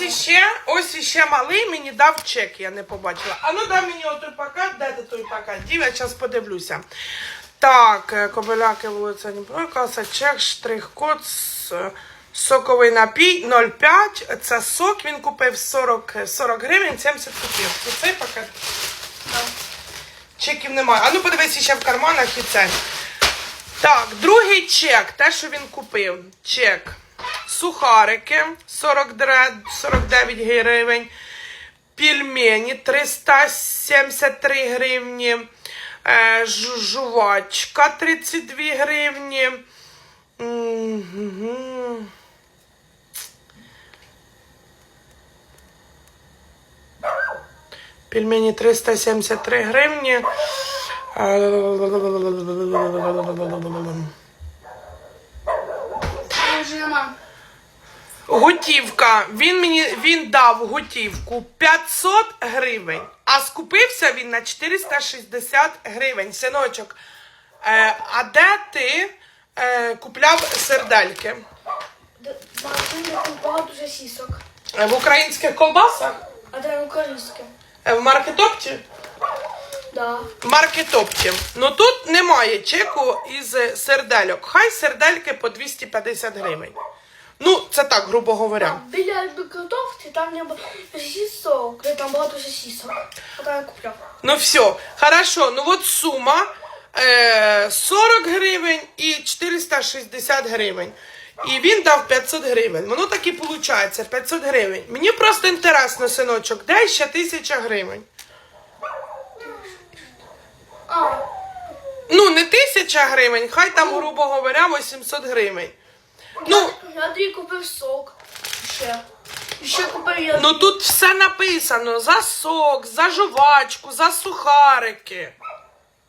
ось іще, ось іще малий мені дав чек, я не побачила. А ну дай мені отой пакет, де ти той пакет? Дів, я зараз подивлюся. Так, е, Кобиляки, вулиця Дніпрокаса, чек, штрих-код, соковий напій 0,5. Це сок, він купив 40, 40 гривень, 70 копійок. Це цей пакет? Чеків немає. А ну подивись ще в карманах і це. Так, другий чек, те, що він купив. Чек. Сухарики 40 дре- 49 гривень. Пельмені 373 гривні. Е, жу- жувачка 32 гривні. Пельмені 373 гривні. Вже нема. Готівка. Він мені він дав готівку 500 гривень, а скупився він на 460 гривень. Синочок, е, а де ти е, купляв сердельки? Магазин, вже сісок. Е, В українських колбасах? А де українське? Е, В маркетопті? Да. Маркетопті. Ну тут немає чеку із сердельок. Хай сердельки по 250 гривень. Ну, це так, грубо говоря. Біля Бекотовці там не було сісок, де там багато сісок. Я купляв. Ну все, хорошо. Ну от сума е, 40 гривень і 460 гривень. І він дав 500 гривень. Воно так і виходить, 500 гривень. Мені просто інтересно, синочок, де ще 1000 гривень? А, Ну, не 1000 гривень, хай там, грубо говоря, 800 гривень. Ну, я тоді купив сок. Ще. Ще купив я. ну тут все написано: за сок, за жувачку, за сухарики.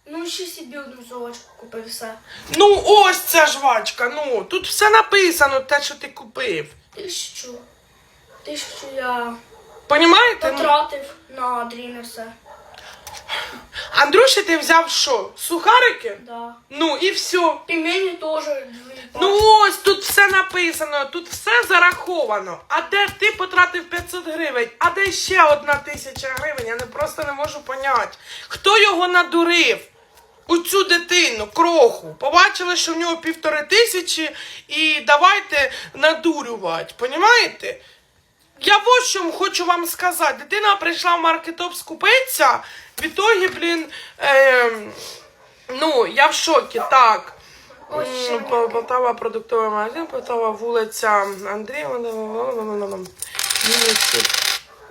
Ну, ще собі одну совочку купив все. Ну, ось ця жвачка. Ну, тут все написано, те, що ти купив. Тисячу. Тисячу я Понімаєте? Ну, потратив на дріне все. Андрюша, ти взяв що? Сухарики? Да. Ну і все. Пельмені теж. Ну ось тут все написано, тут все зараховано. А де ти потратив 500 гривень, а де ще одна тисяча гривень? Я не просто не можу поняти. Хто його надурив? У цю дитину, кроху. Побачили, що в нього півтори тисячі, і давайте надурювати. Понімаєте? Я ось що хочу вам сказати. Дитина прийшла в маркетоп скупитися, в ітогі, блін, е, ну, я в шокі, так. Полтава продуктовий магазин, Полтава вулиця Андрія.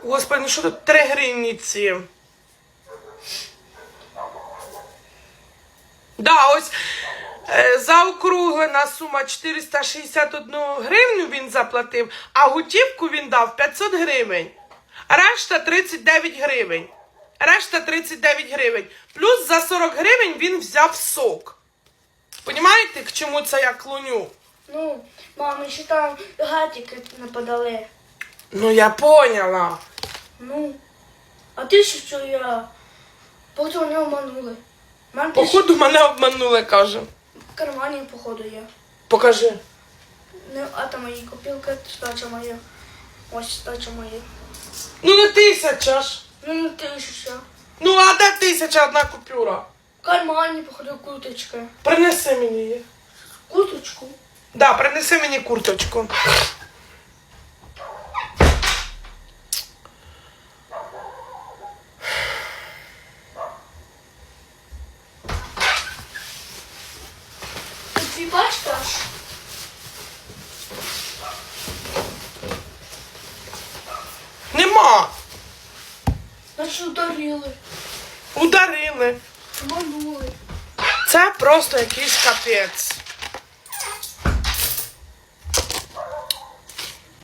Господи, ну що тут три гривниці? Да, ось заокруглена сума 461 гривню він заплатив, а готівку він дав 500 гривень. Решта 39 гривень. Решта 39 гривень. Плюс за 40 гривень він взяв сок. Понімаєте, к чому це я клоню? Ну, мама, ще там гатики не подали. Ну я поняла. Ну, а ти що, що я? Потім не обманули. Мене Походу мене обманули, каже. Кармані, походу, є. Покажи. Ну, а там мої копілки, стача моя. Ось стача моя. Ну не тисяча ж. Ну, не тисяча. Ну а де тисяча одна купюра? В кармані, походу, курточки. Принеси мені її. Курточку. Да, принеси мені курточку. Нема. Значить, ударили. Ударили. Манули. Це просто якийсь капець.